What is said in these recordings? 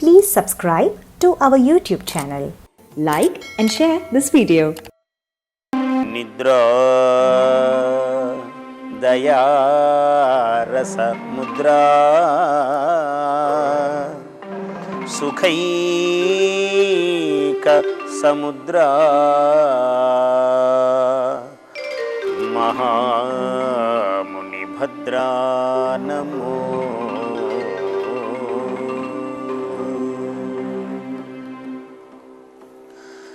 Please subscribe to our YouTube channel. Like and share this video. నిద్రా దయారస ముద్రా సుఖైక సముద్రా మహాముని భద్రా నమో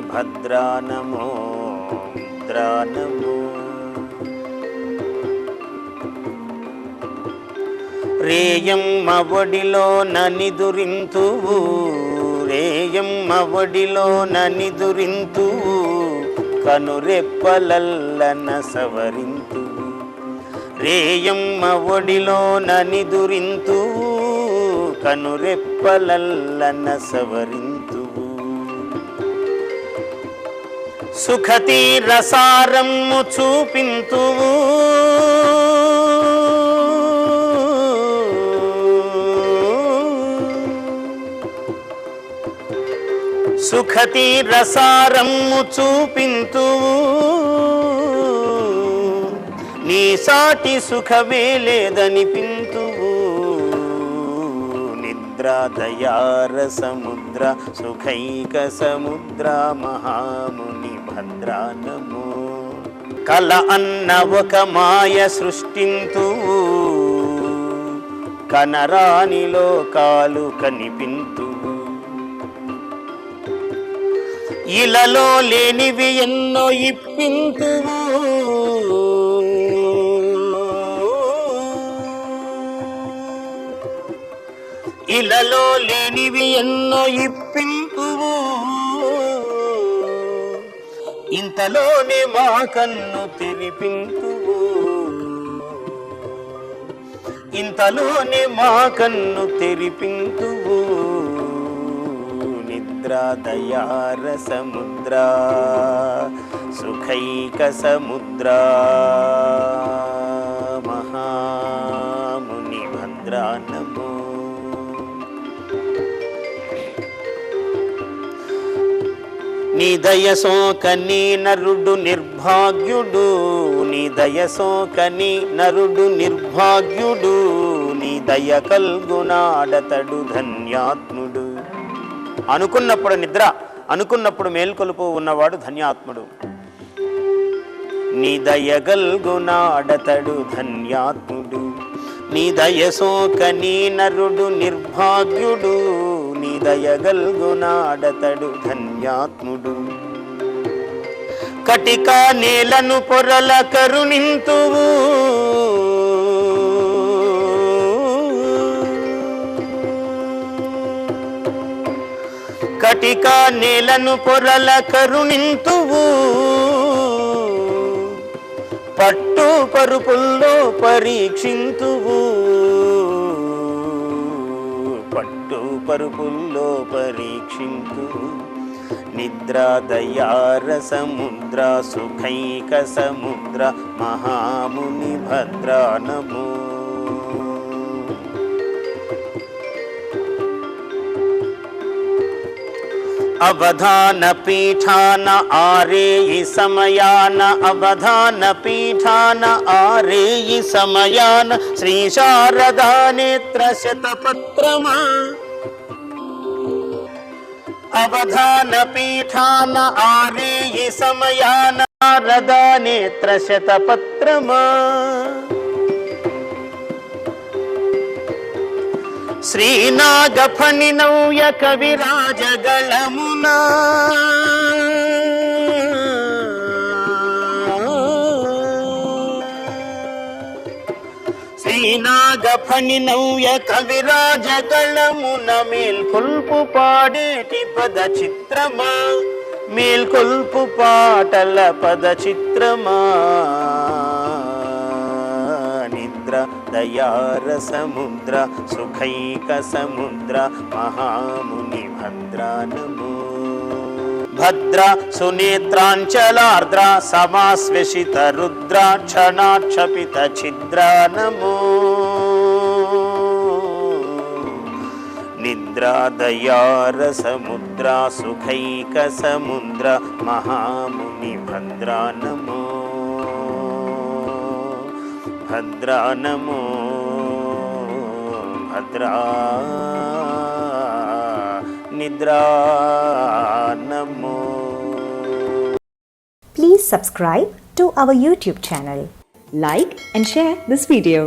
భద్రా నమో ముద్రా నమో రేయమ్మ ఒడిలో ననిదురింతువు రేయమ్మ ఒడిలో ననిదురింతువు కనురెప్పలల్లన సవరింతువు రేయమ్మ ఒడిలో ననిదురింతు కనురెప్పలల్లన సవరింతువు సుఖతి రసారమ్ము చూపింతువు సుఖతి రసారమ్ము చూపింతువు నీ సాటి సుఖమే లేదనిపింతువు నిద్రా దయార సముద్ర సుఖైక సముద్ర మహాముని భద్రానము. కల అన్న ఒక మాయ సృష్టింతువు కనరాని లోకాలు కనిపింతు. ఇలలో లేనివి ఎన్నో ఇప్పింతువు. నీలలో లేనివి ఎన్నో ఇప్పింపువు. ఇంతలోనే మా కన్ను తెరిపింపువు. ఇంతలోనే మా కన్ను తెరిపింపువు. నిద్రా దయార సముద్రా సుఖైక సముద్రా మహాముని భద్రా నిదయసోకని నరుడు నిర్భాగ్యుడు నిదయసోకని నరుడు నిర్భాగ్యుడు నిదయ కల్గునాడతడు ధన్యాత్ముడు. అనుకున్నప్పుడు నిద్ర అనుకున్నప్పుడు మేల్కొలుపు ఉన్నవాడు ధన్యాత్ముడు. నిదయగల్గునాడతడు ధన్యాత్ముడు. నిదయసోకని నరుడు నిర్భాగ్యుడు నీ దయగల్గునాడతడు ధన్యాత్ముడు. కటిక నేలను పొరల కరుణింతువు. కటిక నేలను పొరల కరుణింతువు. పట్టు పరుపుల్లో పరీక్షింతువు. పరుపుల్లో పరీక్షింతు. నిద్రాదయార సముద్ర సుఖైక సముద్ర మహాముని భద్రా నమో అవధాన పీఠాన ఆరేయి సమయాన అవధాన పీఠాన ఆరేయి సమయాన శ్రీ శారదా నేత్ర శతపత్రమా. అవధాన పీఠాన ఆరేయి సమయాన రద నేత్ర శతపత్రమా శ్రీనాగఫణి నవ్య కవిరాజగళమునా శ్రీనాగ ఫణి నవ్య కవిరాజ గళమున మేల్కొల్పు పాడేటి పద చిత్రమా? మేల్కొల్పు పాటల పద చిత్రమా? నిద్ర దయార సముద్ర సుఖైక సముద్ర మహాముని భద్రానము. భద్ర సునేత్రాంచలార్ద్ర సమాశ్వసిత రుద్ర క్షణాక్షపిత ఛిద్ర నమో నిద్రాదయార సముద్ర సుఖైక సముద్ర మహాముని భద్రా నమో భద్రా నమో భద్రా నిద్రా నమో Please subscribe to our YouTube channel. Like and share this video.